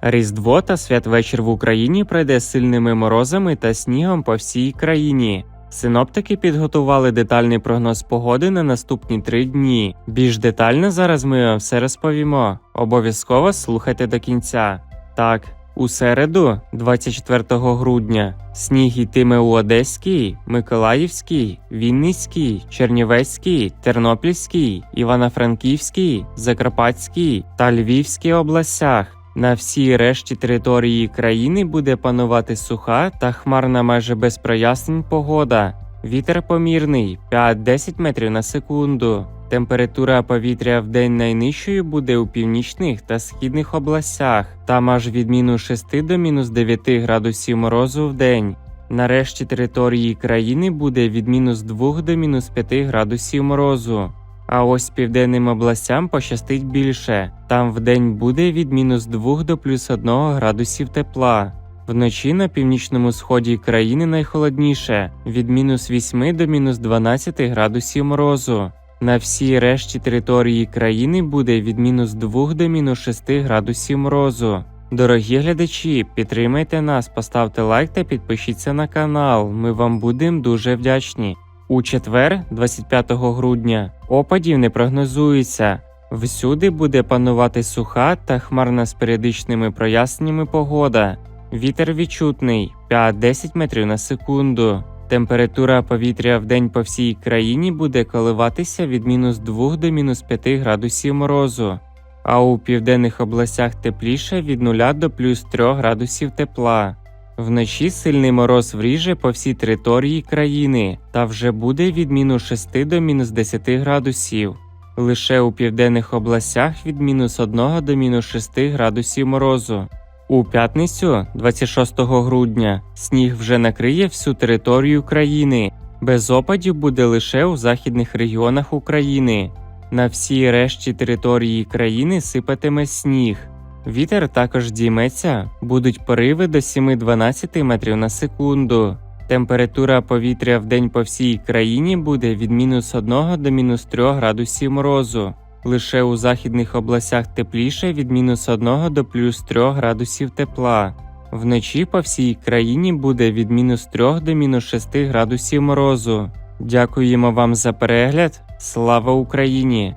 Різдво та святвечір в Україні пройде сильними морозами та снігом по всій країні. Синоптики підготували детальний прогноз погоди на наступні три дні. Більш детально зараз ми вам все розповімо. Обов'язково слухайте до кінця. Так, у середу, 24 грудня, сніг йтиме у Одеській, Миколаївській, Вінницькій, Чернівецькій, Тернопільській, Івано-Франківській, Закарпатській та Львівській областях. На всій решті території країни буде панувати суха та хмарна майже без прояснень погода. Вітер помірний 5-10 метрів на секунду. Температура повітря в день найнижчою буде у північних та східних областях, там аж від мінус 6 до мінус 9 градусів морозу в день. На решті території країни буде від мінус 2 до мінус 5 градусів морозу. А ось південним областям пощастить більше. Там вдень буде від мінус 2 до плюс 1 градусів тепла. Вночі на північному сході країни найхолодніше від мінус 8 до мінус 12 градусів морозу. На всій решті території країни буде від мінус 2 до мінус 6 градусів морозу. Дорогі глядачі, підтримайте нас, поставте лайк та підпишіться на канал. Ми вам будемо дуже вдячні. У четвер, 25 грудня, опадів не прогнозується. Всюди буде панувати суха та хмарна з періодичними проясненнями погода. Вітер відчутний 5-10 метрів на секунду. Температура повітря в день по всій країні буде коливатися від мінус 2 до мінус 5 градусів морозу, а у південних областях тепліше від 0 до плюс 3 градусів тепла. Вночі сильний мороз вріже по всій території країни та вже буде від мінус 6 до мінус 10 градусів. Лише у південних областях від мінус 1 до мінус 6 градусів морозу. У п'ятницю, 26 грудня, сніг вже накриє всю територію країни. Без опадів буде лише у західних регіонах України. На всій решті території країни сипатиме сніг. Вітер також дійметься, будуть пориви до 7-12 метрів на секунду. Температура повітря в день по всій країні буде від мінус 1 до мінус 3 градусів морозу. Лише у західних областях тепліше від мінус 1 до плюс 3 градусів тепла. Вночі по всій країні буде від мінус 3 до мінус 6 градусів морозу. Дякуємо вам за перегляд. Слава Україні!